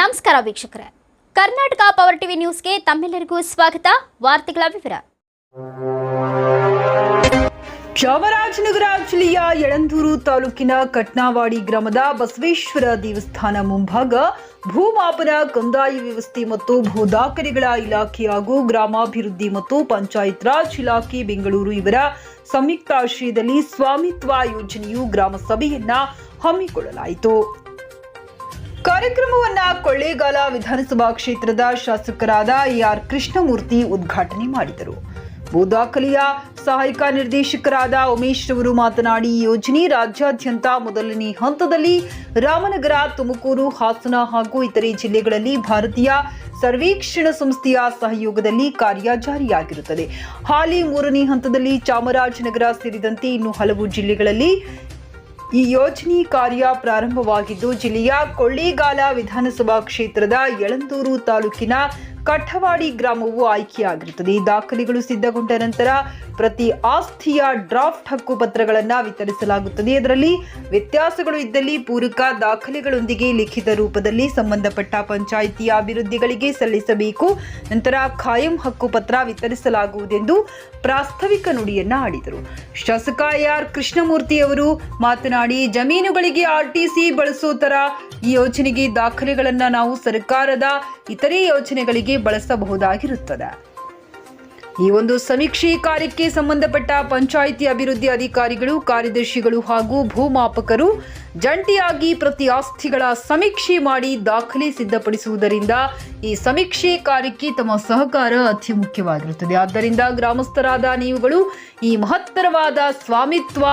ನಮಸ್ಕಾರ ವೀಕ್ಷಕರೇ. Karnataka power TV ನ್ಯೂಸ್ಗೆ ತಮ್ಮೆಲ್ಲರಿಗೂ ಸ್ವಾಗತ. ವಾರ್ತೆಗಳ ವಿವರ. ಚಾಮರಾಜನಗರ ಜಿಲ್ಲೆಯ ಯಳಂದೂರು ತಾಲೂಕಿನ ಕಟ್ನಾವಾಡಿ ಗ್ರಾಮದ ಬಸವೇಶ್ವರ ದೇವಸ್ಥಾನ ಮುಂಭಾಗ ಭೂಮಾಪನ, ಕಂದಾಯ ವ್ಯವಸ್ಥೆ ಮತ್ತು ಭೂ ದಾಖಲೆಗಳ ಇಲಾಖೆ ಹಾಗೂ ಗ್ರಾಮಾಭಿವೃದ್ಧಿ ಮತ್ತು ಪಂಚಾಯತ್ ರಾಜ್ ಇಲಾಖೆ ಬೆಂಗಳೂರು ಇವರ ಸಂಯುಕ್ತಾಶ್ರಯದಲ್ಲಿ ಸ್ವಾಮಿತ್ವ ಯೋಜನೆಯು ಗ್ರಾಮ ಸಭೆಯನ್ನ ಹಮ್ಮಿಕೊಳ್ಳಲಾಯಿತು. ಕಾರ್ಯಕ್ರಮವನ್ನ ಕೊಳ್ಳೇಗಾಲ ವಿಧಾನಸಭಾ ಕ್ಷೇತ್ರದ ಶಾಸಕರಾದ ಆರ್ ಕೃಷ್ಣಮೂರ್ತಿ ಉದ್ಘಾಟನೆ ಮಾಡಿದರು. ಭೂ ದಾಖಲೆಯ ಸಹಾಯಕ ನಿರ್ದೇಶಕರಾದ ಉಮೇಶ್ ರವರು ಮಾತನಾಡಿ, ಯೋಜನೆ ರಾಜ್ಯಾದ್ಯಂತ ಮೊದಲನೇ ಹಂತದಲ್ಲಿ ರಾಮನಗರ, ತುಮಕೂರು, ಹಾಸನ ಹಾಗೂ ಇತರೆ ಜಿಲ್ಲೆಗಳಲ್ಲಿ ಭಾರತೀಯ ಸರ್ವೇಕ್ಷಣ ಸಂಸ್ಥೆಯ ಸಹಯೋಗದಲ್ಲಿ ಕಾರ್ಯ ಜಾರಿಯಾಗಿರುತ್ತದೆ. ಹಾಲಿ ಮೂರನೇ ಹಂತದಲ್ಲಿ ಚಾಮರಾಜನಗರ ಸೇರಿದಂತೆ ಇನ್ನು ಹಲವು ಜಿಲ್ಲೆಗಳಲ್ಲಿ ಈ ಯೋಜನೆ ಕಾರ್ಯ ಪ್ರಾರಂಭವಾಗಿದ್ದು ಜಿಲ್ಲೆಯ ಕೊಳ್ಳಿಗಾಲ ವಿಧಾನಸಭಾ ಕ್ಷೇತ್ರದ ಯಳಂದೂರು ತಾಲೂಕಿನ ಕಠವಾಡಿ ಗ್ರಾಮವು ಆಯ್ಕೆಯಾಗಿರುತ್ತದೆ. ಈ ದಾಖಲೆಗಳು ಸಿದ್ಧಗೊಂಡ ನಂತರ ಪ್ರತಿ ಆಸ್ತಿಯ ಡ್ರಾಫ್ಟ್ ಹಕ್ಕು ಪತ್ರಗಳನ್ನು ವಿತರಿಸಲಾಗುತ್ತದೆ. ಅದರಲ್ಲಿ ವ್ಯತ್ಯಾಸಗಳು ಇದ್ದಲ್ಲಿ ಪೂರಕ ದಾಖಲೆಗಳೊಂದಿಗೆ ಲಿಖಿತ ರೂಪದಲ್ಲಿ ಸಂಬಂಧಪಟ್ಟ ಪಂಚಾಯಿತಿಯ ಅಭಿವೃದ್ಧಿಗಳಿಗೆ ಸಲ್ಲಿಸಬೇಕು. ನಂತರ ಖಾಯಂ ಹಕ್ಕು ಪತ್ರ ವಿತರಿಸಲಾಗುವುದೆಂದು ಪ್ರಾಸ್ತಾವಿಕ ನುಡಿಯನ್ನ ಆಡಿದರು ಶಾಸಕ ಎಆರ್ ಕೃಷ್ಣಮೂರ್ತಿ ಅವರು ಮಾತನಾಡಿ, ಜಮೀನುಗಳಿಗೆ ಆರ್ಟಿಸಿ ಬಳಸೋ ತರ ಈ ಯೋಜನೆಗೆ ದಾಖಲೆಗಳನ್ನು ನಾವು ಸರ್ಕಾರದ ಇತರೆ ಯೋಜನೆಗಳಿಗೆ ಬಳಸಬಹುದಾಗಿರುತ್ತದೆ. ಈ ಒಂದು ಸಮೀಕ್ಷೆ ಕಾರ್ಯಕ್ಕೆ ಸಂಬಂಧಪಟ್ಟ ಪಂಚಾಯಿತಿ ಅಭಿವೃದ್ಧಿ ಅಧಿಕಾರಿಗಳು, ಕಾರ್ಯದರ್ಶಿಗಳು ಹಾಗೂ ಭೂಮಾಪಕರು ಜಂಟಿಯಾಗಿ ಪ್ರತಿ ಆಸ್ತಿಗಳ ಸಮೀಕ್ಷೆ ಮಾಡಿ ದಾಖಲೆ ಸಿದ್ಧಪಡಿಸುವುದರಿಂದ ಈ ಸಮೀಕ್ಷೆ ಕಾರ್ಯಕ್ಕೆ ತಮ್ಮ ಸಹಕಾರ ಅತಿ ಮುಖ್ಯವಾಗಿರುತ್ತದೆ ಆದ್ದರಿಂದ ಗ್ರಾಮಸ್ಥರಾದ ನೀವುಗಳು ಈ ಮಹತ್ತರವಾದ ಸ್ವಾಮಿತ್ವ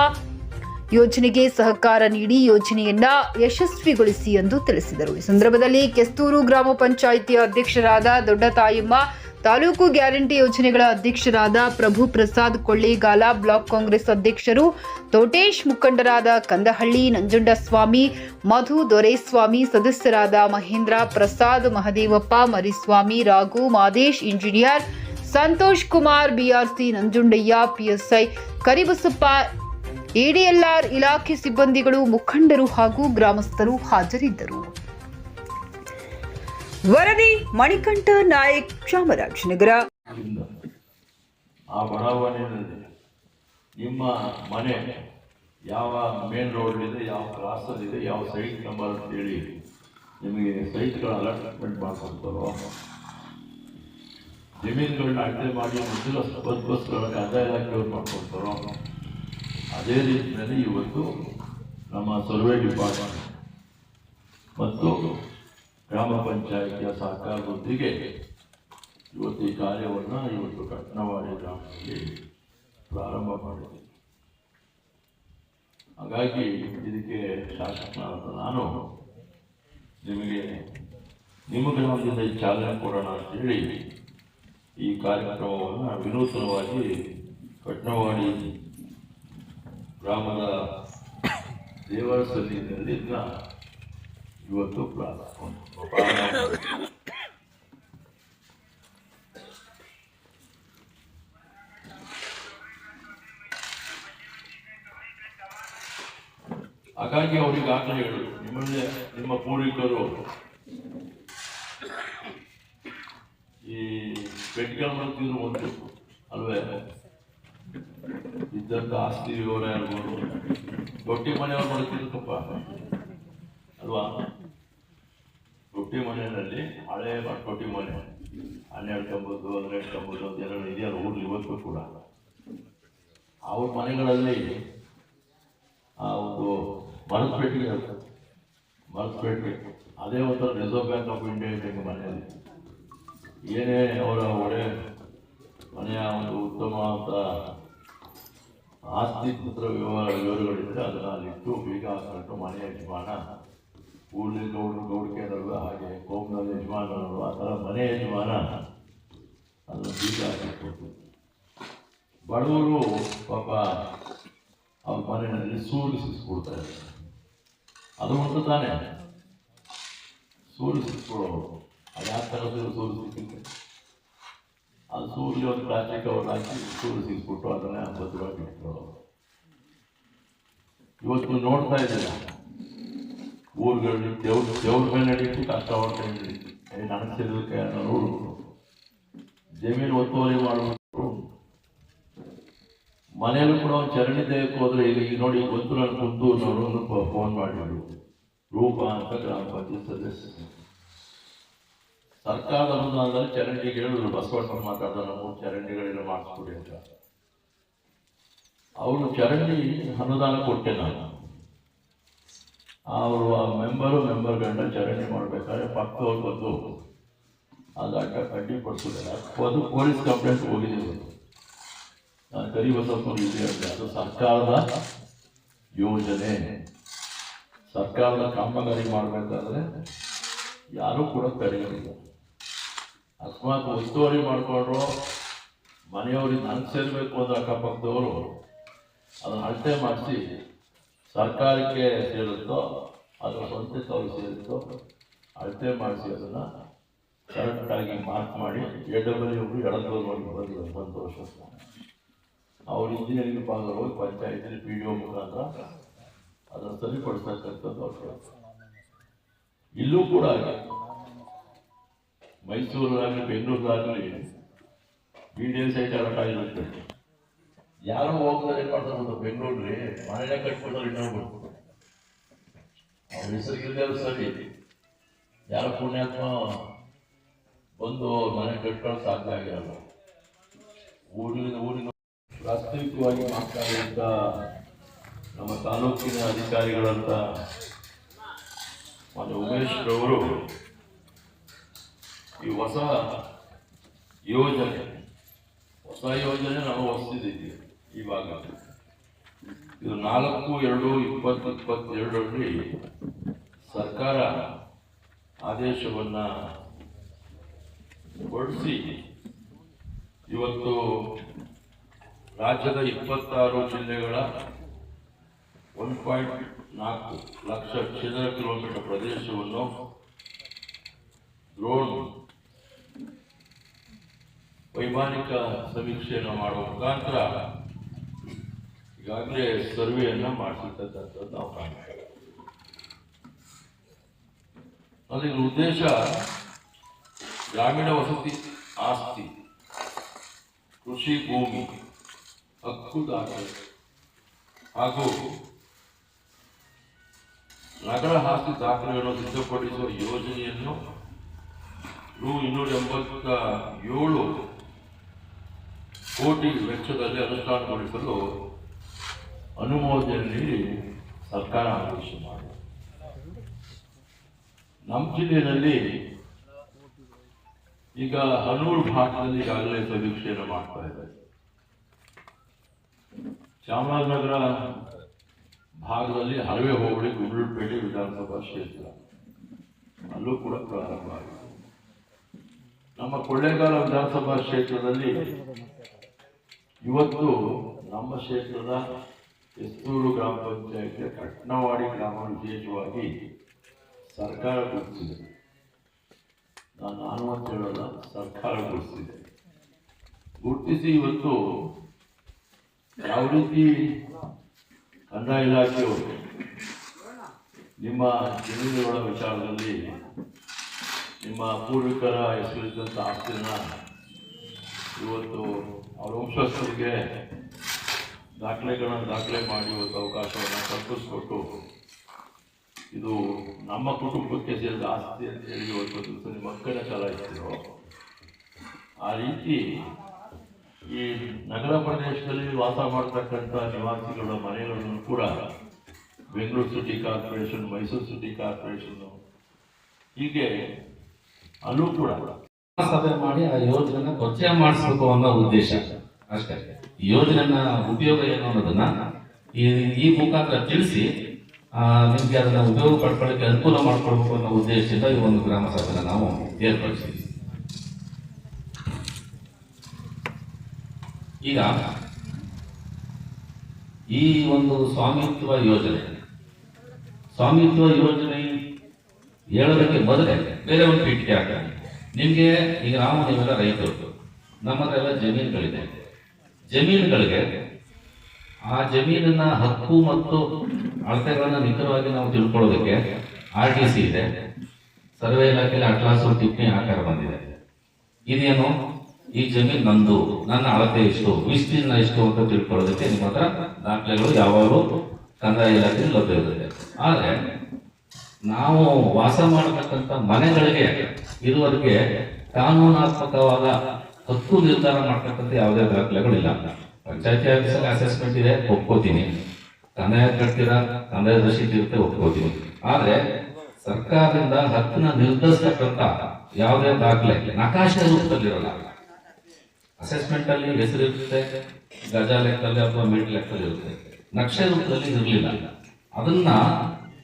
ಯೋಜನೆಗೆ ಸಹಕಾರ ನೀಡಿ ಯೋಜನೆಯನ್ನ ಯಶಸ್ವಿಗೊಳಿಸಿ ಎಂದು ತಿಳಿಸಿದರು. ಈ ಸಂದರ್ಭದಲ್ಲಿ ಕೆಸ್ತೂರು ಗ್ರಾಮ ಪಂಚಾಯಿತಿ ಅಧ್ಯಕ್ಷರಾದ ದೊಡ್ಡ ತಾಯಮ್ಮ ತಾಲೂಕು ಗ್ಯಾರಂಟಿ ಯೋಜನೆಗಳ ಅಧ್ಯಕ್ಷರಾದ ಪ್ರಭು ಪ್ರಸಾದ್ ಕೊಳ್ಳೇಗಾಲ, ಬ್ಲಾಕ್ ಕಾಂಗ್ರೆಸ್ ಅಧ್ಯಕ್ಷರು ತೋಟೇಶ್ ಮುಖಂಡರಾದ ಕಂದಹಳ್ಳಿ ನಂಜುಂಡಸ್ವಾಮಿ, ಮಧು ದೊರೆಸ್ವಾಮಿ, ಸದಸ್ಯರಾದ Mahendra Prasad, Mahadevappa Mariswamy, Raghu Madesh, engineer Santosh Kumar, BRC Nanjundaiah, PSI Karibasappa ADLR ಇಲಾಖೆ ಸಿಬ್ಬಂದಿಗಳು ಮುಖಂಡರು ಹಾಗೂ ಗ್ರಾಮಸ್ಥರು ಹಾಜರಿದ್ದರು. ವರದಿ, ಮಣಿಕಂಠ ನಾಯಕ್ ಚಾಮರಾಜನಗರ ಆ ನಿಮ್ಮ ಮನೆ ಯಾವ ಮೇನ್ ಇದೆ, ಯಾವ ಕ್ರಾಸಲ್ಲಿದೆ ಯಾವ ಸೈಟ್ ನಂಬರ್ ಅಂತ ಹೇಳಿ ನಿಮಗೆ ಸೈಟ್ಗಳ ಅಲಾಟ್ಮೆಂಟ್ ಮಾಡ್ಕೊಡ್ತಾರೋ? ಜಮೀನುಗಳನ್ನ ಅಳತೆ ಮಾಡಿ ಮುಂದಿನ ಬಸ್ ಬಸ್ಗಳನ್ನ ಕಂದಾಯ ಇಲಾಖೆಯವ್ರು ಮಾಡ್ಕೊಡ್ತಾರೋ? ಅದೇ ರೀತಿಯಲ್ಲಿ ಇವತ್ತು ನಮ್ಮ ಸರ್ವೆ ಡಿಪಾರ್ಟ್ಮೆಂಟ್ ಮತ್ತು ಗ್ರಾಮ ಪಂಚಾಯಿತಿಯ ಸಹಕಾರದೊಂದಿಗೆ ಇವತ್ತು ಈ ಕಾರ್ಯವನ್ನು ಇವತ್ತು ಕಟ್ನವಾಡಿ ಗ್ರಾಮದಲ್ಲಿ ಪ್ರಾರಂಭ ಮಾಡಿದೆ ಹಾಗಾಗಿ ಇದಕ್ಕೆ ಶಾಸಕನಾದ ನಾನು ನಿಮಗೆ ನಿಮ್ಮ ಗ್ರಾಮದಿಂದ ಚಾಲನೆ ಕೊಡೋಣ ಅಂತೇಳಿ ಈ ಕಾರ್ಯಕ್ರಮವನ್ನು ವಿನೂತನವಾಗಿ ಕಟ್ನವಾಡಿ ಗ್ರಾಮದ ದೇವರ ಸನ್ನಿಧಿಯಲ್ಲಿ ಇವತ್ತು ಪ್ರಾರಂಭ. ಹಾಗಾಗಿ ಅವರಿಗೆ ಆಗಲೇ ಹೇಳು ನಿಮ್ಮನ್ನೇ ನಿಮ್ಮ ಪೂರ್ವಿಕರು ಈ ಪೆಟ್ಗಳು ಮಾಡ್ತಿದ್ರು ಒಂದು ಅಲ್ವೇ ಇದ್ದಂತ ಆಸ್ತಿ ವಿವರ ಇರ್ಬೋದು ರೊಟ್ಟಿ ಮನೆಯವ್ರು ಮಾಡ್ತಿದ್ದಕ್ಕಪ್ಪ ಅಲ್ವಾ? ರೊಟ್ಟಿ ಮನೆಯಲ್ಲಿ ಹಳೆ ರೊಟ್ಟಿ ಮನೆ. ಹನ್ನೆರಡು ಕಂಬದ್ದು ಹನ್ನೆರಡು ಕಂಬದ್ದು ಎರಡು ಇದೆಯಲ್ಲ ಊರ್ಲಿ ಇವತ್ತು ಕೂಡ. ಅವ್ರ ಮನೆಗಳಲ್ಲಿ ಆ ಒಂದು ಮರದ ಇರ್ತದೆ ಮರದ ಪೆಟ್ಟಿಗೆ ಅದೇ ಒಂಥರ ರಿಸರ್ವ್ ಬ್ಯಾಂಕ್ ಆಫ್ ಇಂಡಿಯಾ ಇದೆ ಮನೆಯಲ್ಲಿ. ಏನೇ ಅವರ ಒಡೆ ಮನೆಯ ಒಂದು ಉತ್ತಮವಾದ ಆಸ್ತಿ ಪತ್ರ ವ್ಯವಹಾರ ವಿವರಗಳಿದ್ದರೆ ಅದನ್ನು ಅಲ್ಲಿಟ್ಟು ಬೀಗ ಹಾಕೊಂಡು ಮನೆ ಯಜಮಾನ ಊರಲ್ಲಿ ಗೌಡ್ರು ನಡುವೆ ಹಾಗೆ ಕೋಮ್ನಲ್ಲಿ ಯಜಮಾನರಲ್ವ ಆ ಥರ ಮನೆ ಯಜಮಾನ, ಅದನ್ನು ಬೀಗ ಹಾಕಿಕೊಟ್ಟು ಬಡವರು ಪಾಪ ಅವ್ರ ಮನೆಯಲ್ಲಿ ಸೂರಿಸಿಸ್ಕೊಡ್ತಾರೆ ಅದು ಒಂದು ತಾನೇ. ಸೂರಿಸಿಸ್ಕೊಳ್ಳೋರು ಅದು ಯಾವ ಥರದ್ದು ಸೂರು ಸೂರ್ಯ ಒಂದು ಪ್ಲಾಸ್ಟಿಕ್ ಕವರ್ ಹಾಕಿ ಸೂರಿಸಿಸ್ಬಿಟ್ಟು ಅದನ್ನೇ ಭದ್ರವಾಗಿ ಇಟ್ಕೊಳ್ಳೋರು ಇವತ್ತು ನೋಡ್ತಾ ಇದ್ದೀರ? ಊರುಗಳಲ್ಲಿ ದೇವ್ರ ದೇವ್ರ ಮೇಲೆ ನಡೀತು ಕಷ್ಟಪಡ್ತಾ ಇದ್ರಿ ನನಗೆ ಸೇರಿದಕ್ಕೆ ಅನ್ನೋರು ಜಮೀನು ಒತ್ತುವರಿ ಮಾಡಿಬಿಟ್ಟು ಮನೆಯಲ್ಲೂ ಕೂಡ ಒಂದು ಚರಣಿ ದೇಹಕ್ಕೆ ಹೋದ್ರೆ ಈಗ ಈಗ ನೋಡಿ ಗೊತ್ತು ನಾನು ಕುಂತು ನೋಡೋದು ಫೋನ್ ಮಾಡಿದ್ರು. ರೂಪ ಅಂತ ಗ್ರಾಮ ಪಂಚಾಯತ್ ಸದಸ್ಯ ಸರ್ಕಾರದ ಅನುದಾನದಲ್ಲಿ ಚರಂಡಿಗೆ ಹೇಳಿದ್ರು ಬಸವಣ್ಣ ಮಾತಾಡ್ದ ನಾವು ಚರಂಡಿಗಳೆಲ್ಲ ಮಾಡಿಸ್ಕೊಡಿ ಅಂತ. ಅವರು ಚರಂಡಿ ಅನುದಾನ ಕೊಟ್ಟೆ ನಾನು. ಅವರು ಆ ಮೆಂಬರು, ಮೆಂಬರ್ ಗಂಡ ಚರಂಡಿ ಮಾಡ್ಬೇಕಾದ್ರೆ ಪಕ್ಕವ್ರು ಬಂದು ಅದು ಅಡ್ಡ ಅಡ್ಡಿಪಡಿಸಿದ್ದಾರೆ ಅದು ಪೊಲೀಸ್ ಕಂಪ್ಲೇಂಟ್ ಹೋಗಿದ್ದೀವಿ ನಾನು ಕರಿ ಹೇಳಿದೆ ಅದು ಸರ್ಕಾರದ ಯೋಜನೆ. ಸರ್ಕಾರದ ಕಾಮಗಾರಿ ಮಾಡಬೇಕಾದ್ರೆ ಯಾರೂ ಕೂಡ ತಡೆಯಲಿಲ್ಲ ಅಕಸ್ಮಾತ್ ಉಸ್ತುವಾರಿ ಮಾಡಿಕೊಂಡ್ರು, ಮನೆಯವ್ರಿಗೆ ನನಗೆ ಸೇರಬೇಕು ಅಂದ್ರೆ ಅಕ್ಕಪಕ್ಕದವರು ಅದನ್ನು ಅಳತೆ ಮಾಡಿಸಿ ಸರ್ಕಾರಕ್ಕೆ ಸೇರುತ್ತೋ ಅದರ ಸ್ವಂತಕ್ಕೆ ಅವ್ರಿಗೆ ಸೇರುತ್ತೋ, ಅಳತೆ ಮಾಡಿಸಿ ಅದನ್ನು ಕರೆಕ್ಟಾಗಿ ಮಾರ್ಕ್ ಮಾಡಿ ಎ ಡಬ್ಲ್ಯೂ ಒಬ್ಬರು ಎಡದವ್ರು ಮಾಡಿ ಬರೋದಿಲ್ಲ ಸಂತೋಷ ಅವ್ರು ಇಂಜಿನಿಯರಿಂಗ್ ಪಾಲ್ಗೊಂಡು ಹೋಗಿ ಪಂಚಾಯತಿ ಪಿ ಡಿ ಒ ಮುಖಾಂತರ ಅದನ್ನು ಸರಿಪಡಿಸ್ತಕ್ಕಂಥದ್ದು ಅವ್ರ. ಇಲ್ಲೂ ಕೂಡ ಹಾಗೆ ಮೈಸೂರಾಗಲಿ ಬೆಂಗಳೂರು ಆಗಲಿ ಎಲ್ ಸೈಟ್ ಅಲರ್ಟ್ ಆಗಿರುತ್ತೆ ಯಾರೋ ಹೋಗ್ತಾರೆ ಮಾಡ್ತಾರೆ ಬೆಂಗಳೂರಿ ಬೆಂಗಳೂರಲ್ಲಿ ಮನೆಯೇ ಕಟ್ಬಿಡ್ತಾರೆ ಇನ್ನೊಬ್ರು ಅವ್ರ ಹೆಸರಿಗಿಲ್ಲದೆ ಸರಿ. ಯಾರೋ ಪುಣ್ಯಾತ್ಮ ಬಂದು ಅವ್ರ ಮನೆ ಕಟ್ಕೊಳ್ಳೋಕೆ ಸಾಧ್ಯ ಆಗಿರಲ್ಲ. ಊರಿನ ಊರಿನ ವಾಸ್ತವಿಕವಾಗಿ ಮಾತನಾಡಿದಂಥ ನಮ್ಮ ತಾಲೂಕಿನ ಅಧಿಕಾರಿಗಳಂತ ಮಾನ್ಯ ಉಮೇಶ್ ರವರು ಈ ಹೊಸ ಯೋಜನೆ ಹೊಸ ಯೋಜನೆ ನಾವು ಹೊಸದಿದ್ದೀವಿ ಇವಾಗ ಇದು ನಾಲ್ಕು, ಎರಡು, ಇಪ್ಪತ್ತು, ಇಪ್ಪತ್ತೆರಡರಲ್ಲಿ ಸರ್ಕಾರ ಆದೇಶವನ್ನು ಹೊರಡಿಸಿ, ಇವತ್ತು ರಾಜ್ಯದ ಇಪ್ಪತ್ತಾರು ಜಿಲ್ಲೆಗಳ ಒನ್ ಪಾಯಿಂಟ್ ನಾಲ್ಕು ಲಕ್ಷ ಚದರ ಕಿಲೋಮೀಟರ್ ಪ್ರದೇಶವನ್ನು ಡ್ರೋನ್ ವೈಮಾನಿಕ ಸಮೀಕ್ಷೆಯನ್ನು ಮಾಡುವ ಮುಖಾಂತರ ಈಗಾಗಲೇ ಸರ್ವೆಯನ್ನು ಮಾಡಿಸಿರ್ತಕ್ಕಂಥದ್ದು ನಾವು ಕಾಣ್ತೇವೆ. ಅದರ ಉದ್ದೇಶ ಗ್ರಾಮೀಣ ವಸತಿ ಆಸ್ತಿ, ಕೃಷಿ ಭೂಮಿ, ಹಕ್ಕು ದಾಖಲೆ ಹಾಗೂ ನಗರ ಆಸ್ತಿ ದಾಖಲೆಗಳನ್ನು ಸಿದ್ಧಪಡಿಸುವ ಯೋಜನೆಯನ್ನು ರು ಇನ್ನೂರ ಎಂಬತ್ತ ಏಳು ಕೋಟಿ ವೆಚ್ಚದಲ್ಲಿ ಅನುಷ್ಠಾನಗೊಳಿಸಲು ಅನುಮೋದನೆ ನೀಡಿ ಸರ್ಕಾರ ಆದೇಶ ಮಾಡಿದೆ. ನಮ್ಮ ಜಿಲ್ಲೆಯಲ್ಲಿ ಈಗ ಹನೂರು ಭಾಗದಲ್ಲಿ ಈಗಾಗಲೇ ಸಮೀಕ್ಷೆಯನ್ನು ಮಾಡ್ತಾ ಇದ್ದಾರೆ ಚಾಮರಾಜನಗರ ಭಾಗದಲ್ಲಿ ಹರವೆ ಹೋಬಳಿ ಗುಂಡ್ಲುಪೇಟೆ ವಿಧಾನಸಭಾ ಕ್ಷೇತ್ರ. ಅಲ್ಲೂ ಕೂಡ ಪ್ರಾರಂಭ ಆಗಿದೆ. ನಮ್ಮ ಕೊಳ್ಳೇಗಾಲ ವಿಧಾನಸಭಾ ಕ್ಷೇತ್ರದಲ್ಲಿ ಇವತ್ತು ನಮ್ಮ ಕ್ಷೇತ್ರದ ಎತ್ತೂರು ಗ್ರಾಮ ಪಂಚಾಯತ್ ಕಟ್ನವಾಡಿ ಗ್ರಾಮ ವಿಶೇಷವಾಗಿ ಸರ್ಕಾರ ಗುರುತಿಸಿದೆ ನಾನು ನಾನು ಅಂತ ಸರ್ಕಾರ ಗುರುತಿಸಿದೆ ಗುರುತಿಸಿ ಇವತ್ತು ಯಾವ ರೀತಿ ಕಂದಾಯ ಇಲಾಖೆಯವರು ನಿಮ್ಮ ಜಮೀನುಗಳ ವಿಚಾರದಲ್ಲಿ ನಿಮ್ಮ ಪೂರ್ವಿಕರ ಹೆಸರಿದ್ದಂಥ ಆಸ್ತಿನ ಇವತ್ತು ಅವರ ವಂಶಸ್ಥರಿಗೆ ದಾಖಲೆಗಳನ್ನು ದಾಖಲೆ ಮಾಡಿ ಅವಕಾಶವನ್ನು ಕಲ್ಪಿಸ್ಕೊಟ್ಟು ಇದು ನಮ್ಮ ಕುಟುಂಬಕ್ಕೆ ಸೇರಿದ ಆಸ್ತಿ ಅಂತ ಹೇಳಿ ಇವತ್ತು ದಿವಸ ನಿಮ್ಮ ಮಕ್ಕಳ ಆ ರೀತಿ ಈ ನಗರ ಪ್ರದೇಶದಲ್ಲಿ ವಾಸ ಮಾಡ್ತಕ್ಕಂಥ ನಿವಾಸಿಗಳ ಮನೆಗಳನ್ನು ಕೂಡ Bengaluru city corporation, Mysuru city corporation ಹೀಗೆ ಅಲ್ಲೂ ಕೂಡ ಸಭೆ ಮಾಡಿ ಆ ಯೋಜನೆನ ಪರಿಚಯ ಮಾಡಿಸ್ಬೇಕು ಅನ್ನೋ ಉದ್ದೇಶ. ಅಷ್ಟೇ. ಯೋಜನೆ ಉಪಯೋಗ ಏನು ಅನ್ನೋದನ್ನ ಈ ಈ ಮುಖಾಂತರ ತಿಳಿಸಿ ನಿಮ್ಗೆ ಅದನ್ನ ಉಪಯೋಗ ಪಡ್ಕೊಳ್ಳಿಕ್ಕೆ ಅನುಕೂಲ ಮಾಡ್ಕೊಳ್ಬೇಕು ಅನ್ನೋ ಉದ್ದೇಶದಿಂದ ಈ ಒಂದು ಗ್ರಾಮ ಸಭೆನ ನಾವು ಏರ್ಪಡಿಸಿದ್ವಿ. ಈಗ ಈ ಒಂದು ಸ್ವಾಮಿತ್ವ ಯೋಜನೆ ಸ್ವಾಮಿತ್ವ ಯೋಜನೆ ಹೇಳೋದಕ್ಕೆ ಬದಲೇ ಬೇರೆ ಒಂದು ಪೀಠಿಕೆ ಹಾಕ್ತಾರೆ. ನಿಮಗೆ ಈಗ ನಾವು ನೀವೆಲ್ಲ ರೈತರು, ನಮ್ಮದೆಲ್ಲ ಜಮೀನುಗಳಿದೆ. ಜಮೀನುಗಳಿಗೆ ಆ ಜಮೀನನ್ನ ಹಕ್ಕು ಮತ್ತು ಅಳತೆಗಳನ್ನ ನಿಖರವಾಗಿ ನಾವು ತಿಳ್ಕೊಳ್ಳೋದಕ್ಕೆ ಆರ್ ಟಿ ಸಿ ಇದೆ. ಸರ್ವೆ ಇಲಾಖೆಯಲ್ಲಿ ಅಟ್ಲಾಸ್ ಟಿಪ್ಪಣಿ ಆಕಾರ ಬಂದಿದೆ. ಇದೇನು? ಈ ಜಮೀನು ನಂದು, ನನ್ನ ಅಳತೆ ಎಷ್ಟು, ವಿಸ್ತೀರ್ಣ ಎಷ್ಟು ಅಂತ ತಿಳ್ಕೊಳ್ಳೋದಕ್ಕೆ ನಿಮ್ಮ ಹತ್ರ ದಾಖಲೆಗಳು ಯಾವಾಗಲೂ ಕಂದಾಯ ಇಲಾಖೆಯಲ್ಲಿ ಲಭ್ಯ ಇರುತ್ತೆ. ಆದರೆ ನಾವು ವಾಸ ಮಾಡತಕ್ಕಂಥ ಮನೆಗಳಿಗೆ ಇದುವರೆಗೆ ಕಾನೂನಾತ್ಮಕವಾದ ಹಕ್ಕು ನಿರ್ಧಾರ ಮಾಡ್ತಕ್ಕಂಥ ಯಾವುದೇ ದಾಖಲೆಗಳಿಲ್ಲ. ಪಂಚಾಯತಿ ಆಫೀಸಲ್ಲಿ ಅಸೆಸ್ಮೆಂಟ್ ಇದೆ, ಒಪ್ಕೋತೀನಿ. ಕಂದಾಯ ಕಟ್ತೀರಾ ಕಂದಾಯ ರಸೀದಿ ಇರುತ್ತೆ, ಒಪ್ಕೋತೀನಿ. ಆದ್ರೆ ಸರ್ಕಾರದಿಂದ ಹಕ್ಕನ್ನ ನಿರ್ಧರಿಸತಕ್ಕಂಥ ಯಾವುದೇ ದಾಖಲೆ ನಕಾಶೆ ರೂಪದಲ್ಲಿರಲ್ಲ. ಅಸೆಸ್ಮೆಂಟ್ ಅಲ್ಲಿ ಹೆಸರಿರುತ್ತೆ ಗಜ ಲೆಕ್ಕದಲ್ಲಿ ಅಥವಾ ಮೀಟ್ ಲೆಕ್ಕದಲ್ಲಿ ಇರುತ್ತೆ. ನಕ್ಷೆ ರೂಪದಲ್ಲಿ ಇರಲಿಲ್ಲ. ಅದನ್ನ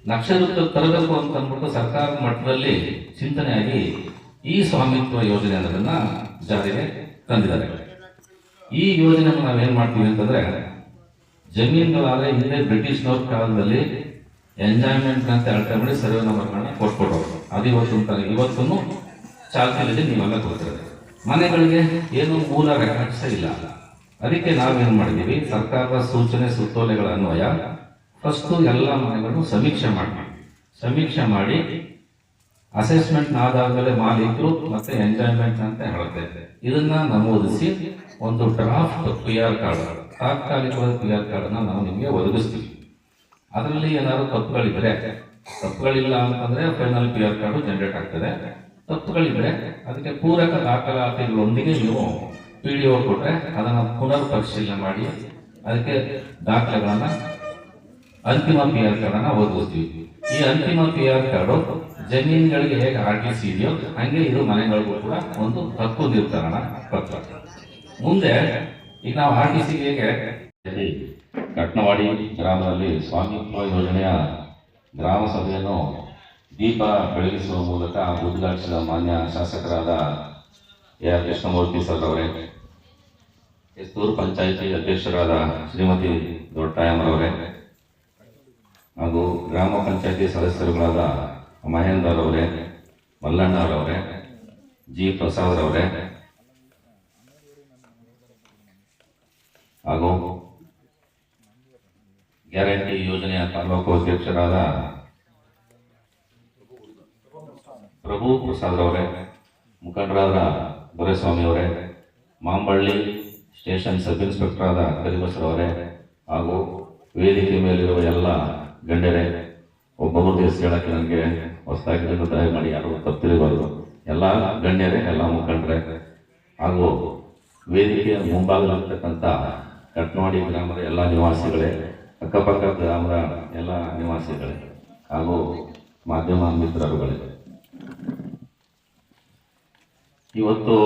ನಕ್ಷೆ ರೂಪಾಯಿ ತರಬೇಕು ಅಂತ ಅಂದ್ಬಿಟ್ಟು ಸರ್ಕಾರ ಮಟ್ಟದಲ್ಲಿ ಚಿಂತನೆಯಾಗಿ ಈ ಸ್ವಾಮಿತ್ವ ಯೋಜನೆ ಅನ್ನೋದನ್ನ ಜಾರಿಗೆ ತಂದಿದ್ದಾರೆ. ಈ ಯೋಜನೆ ನಾವೇನ್ ಮಾಡ್ತೀವಿ ಅಂತಂದ್ರೆ, ಜಮೀನುಗಳಾದ್ರೆ ಹಿಂದೆ ಬ್ರಿಟಿಷ್ನವ್ರ ಕಾಲದಲ್ಲಿ ಎಂಜಾಯ್ಮೆಂಟ್ ಅಂತ ಹೇಳ್ತಾ ಮಾಡಿ ಸರ್ವೆ ನಂಬರ್ಗಳನ್ನ ಕೊಟ್ಕೊಡೋರು ಅದು ಇವತ್ತು ಇವತ್ತೂ ಚಾಲ್ತಿಯಲ್ಲಿ ನೀವೆಲ್ಲ ಕೊಡ್ತಾರೆ ಮನೆಗಳಿಗೆ ಏನು ಮೂಲ ರೆಕಾರ್ಡ್ಸ್ ಇಲ್ಲ. ಅದಕ್ಕೆ ನಾವೇನು ಮಾಡಿದ್ದೀವಿ? ಸರ್ಕಾರದ ಸೂಚನೆ ಸುತ್ತೋಲೆಗಳ ಅನ್ವಯ ಫಸ್ಟ್ ಎಲ್ಲ ಮನೆಗಳನ್ನು ಸಮೀಕ್ಷೆ ಮಾಡಿ. ಸಮೀಕ್ಷೆ ಮಾಡಿ ಅಸೆಸ್ಮೆಂಟ್ ಆದಾಗಲೇ ಮಾಲೀಕರು ಮತ್ತೆ ಎಂಜಾಯ್ಮೆಂಟ್ ಅಂತ ಹೇಳುತ್ತೆ ಇದನ್ನ ನಮೂದಿಸಿ ಒಂದು ಡ್ರಾಫ್ಟ್ ಪಿ ಆರ್ ಕಾರ್ಡ್ ತಾತ್ಕಾಲಿಕವಾದ ಪಿ ಆರ್ ಕಾರ್ಡ್ ನಾವು ನಿಮಗೆ ಒದಗಿಸ್ತೀವಿ. ಅದರಲ್ಲಿ ಏನಾದ್ರು ತಪ್ಪುಗಳಿದ್ರೆ, ತಪ್ಪುಗಳಿಲ್ಲ ಅಂತಂದ್ರೆ final P R card generate ಆಗ್ತದೆ. ತಪ್ಪುಗಳಿದ್ರೆ ಅದಕ್ಕೆ ಪೂರಕ ದಾಖಲಾತಿಗಳೊಂದಿಗೆ ನೀವು ಪಿ ಡಿ ಒ ಕೊಟ್ರೆ ಅದನ್ನು ಪುನರ್ ಪರಿಶೀಲನೆ ಮಾಡಿ, ಅದಕ್ಕೆ ದಾಖಲೆಗಳನ್ನ ಅಂತಿಮ ಪಿ ಆರ್ ಕಾರ್ಡ್ ಅನ್ನ ಒದಗಿಸ್ತೀವಿ ಈ ಅಂತಿಮ ಪಿ ಆರ್ ಕಾರ್ಡು ಜಮೀನುಗಳಿಗೆ ಹೇಗೆ ಆರ್ ಟಿ ಸಿ ಇದೆಯೋ ಹಂಗೆ ಇದು ಮನೆಗಳಿಗೂ ಕೂಡ ಒಂದು ಹಕ್ಕು ನಿರ್ಧಾರಣ ಪತ್ರ. ಮುಂದೆ ಈಗ ನಾವು ಆರ್ ಟಿ ಸಿ ಹೇಗೆ ಕಟ್ನವಾಡಿ ಗ್ರಾಮದಲ್ಲಿ ಸ್ವಾಮಿತ್ವ ಯೋಜನೆಯ ಗ್ರಾಮ ಸಭೆಯನ್ನು ದೀಪ ಬೆಳಗಿಸುವ ಮೂಲಕ ಉದ್ಘಾಟಿಸಿದ ಮಾನ್ಯ ಶಾಸಕರಾದ ಎ ಆರ್ ಕೃಷ್ಣಮೂರ್ತಿ ಸರ್ ಅವರೇ, ಎಸ್ತೂರು ಪಂಚಾಯಿತಿ ಅಧ್ಯಕ್ಷರಾದ ಶ್ರೀಮತಿ ದೊಡ್ಡಾಯಮ್ಮರವರೇ ಹಾಗೂ ಗ್ರಾಮ ಪಂಚಾಯತಿ ಸದಸ್ಯರುಗಳಾದ ಮಹೇಂದರ್ ಅವರೇ ಮಲ್ಲಣ್ಣರವರೇ, ಜಿ ಪ್ರಸಾದ್ ಅವರೇ ಹಾಗೂ ಗ್ಯಾರಂಟಿ ಯೋಜನೆಯ ತಾಲೂಕು ಅಧ್ಯಕ್ಷರಾದ ಪ್ರಭು ಪ್ರಸಾದ್ ಅವರೇ ಮುಖಂಡರಾದ ದೊರೆಸ್ವಾಮಿ ಅವರೇ ಮಾಂಬಳ್ಳಿ ಸ್ಟೇಷನ್ ಸಬ್ ಇನ್ಸ್ಪೆಕ್ಟರ್ ಆದ ಕರಿಬಸರವರೇ ಹಾಗೂ ವೇದಿಕೆ ಮೇಲಿರುವ ಎಲ್ಲ ಗಣ್ಯರೇ ಒಬ್ಬೊಬ್ಬರು ಹೆಸರು ಹೇಳಕ್ಕೆ ನನಗೆ ಹೊಸದಾಗಿ ದಯ ಮಾಡಿ, ಯಾರು ತಪ್ಪಿರಬಾರ್ದು. ಎಲ್ಲ ಗಣ್ಯರೇ, ಎಲ್ಲ ಮುಖಂಡರೇ. ಹಾಗೂ ವೇದಿಕೆಯ ಮುಂಭಾಗದಲ್ಲಿರ್ತಕ್ಕಂಥ ಕಟ್ನವಾಡಿ ಗ್ರಾಮದ ಎಲ್ಲ ನಿವಾಸಿಗಳೇ, ಅಕ್ಕಪಕ್ಕ ಗ್ರಾಮದ ಎಲ್ಲ ನಿವಾಸಿಗಳೇ, ಹಾಗೂ ಮಾಧ್ಯಮ ಮಿತ್ರರುಗಳೇ. ಇವತ್ತು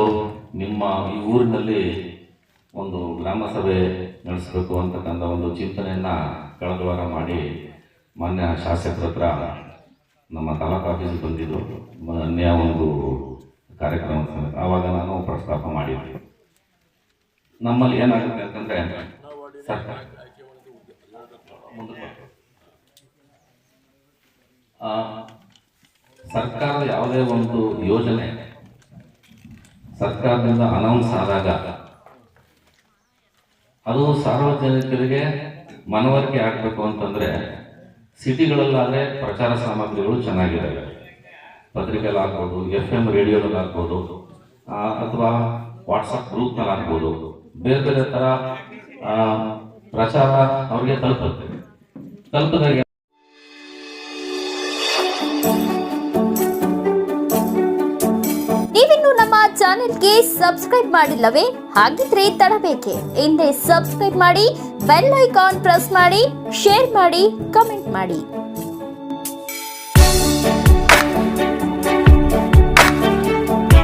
ನಿಮ್ಮ ಈ ಊರಿನಲ್ಲಿ ಒಂದು ಗ್ರಾಮ ಸಭೆ ನಡೆಸಬೇಕು ಅಂತಕ್ಕಂಥ ಒಂದು ಚಿಂತನೆಯನ್ನು ಕಳೆದ ಮಾಡಿ ಮಾನ್ಯ ಶಾಸಕರ ಹತ್ರ ನಮ್ಮ ತಾಲೂಕು ಆಫೀಸಿಗೆ ಬಂದಿದ್ದು ಮಾನ್ಯ ಒಂದು ಕಾರ್ಯಕ್ರಮ. ಆವಾಗ ನಾನು ಪ್ರಸ್ತಾಪ ಮಾಡಿದ್ದೆ ನಮ್ಮಲ್ಲಿ ಏನಾಗುತ್ತೆ ಅಂತಂದ್ರೆ ಸರ್ಕಾರದ ಯಾವುದೇ ಒಂದು ಯೋಜನೆ, ಸರ್ಕಾರದಿಂದ ಅನೌನ್ಸ್ ಆದಾಗ ಅದು ಸಾರ್ವಜನಿಕರಿಗೆ ಮನವರಿಕೆ ಆಗಬೇಕು ಅಂತಂದ್ರೆ ಸಿಟಿಗಳಲ್ಲಾದ್ರೆ ಪ್ರಚಾರ ಸಾಮಗ್ರಿಗಳು ಚೆನ್ನಾಗಿದ್ದಾವೆ ಪತ್ರಿಕೆಯಲ್ಲಿ ಹಾಕ್ಬೋದು ಎಫ್ ಎಂ ರೇಡಿಯೋದಲ್ಲಿ ಹಾಕ್ಬೋದು ಅಥವಾ ವಾಟ್ಸಪ್ ಗ್ರೂಪ್ನಲ್ಲಿ ಹಾಕ್ಬೋದು ಬೇರೆ ಬೇರೆ ಥರ ಪ್ರಚಾರ ಅವರಿಗೆ ತಲುಪುತ್ತೆ. ತಲುಪಿದಾಗ ನೀವಿನ್ನು ನಮ್ಮ ಚಾನೆಲ್ಗೆ ಸಬ್ಸ್ಕ್ರೈಬ್ ಮಾಡಿಲ್ಲವೇ? ಹಾಗಿದ್ರೆ ತಡಬೇಕೆ. ಹಿಂದೆ ಸಬ್ಸ್ಕ್ರೈಬ್ ಮಾಡಿ, ಬೆಲ್ ಐಕಾನ್ ಪ್ರೆಸ್ ಮಾಡಿ, ಶೇರ್ ಮಾಡಿ, ಕಮೆಂಟ್ ಮಾಡಿ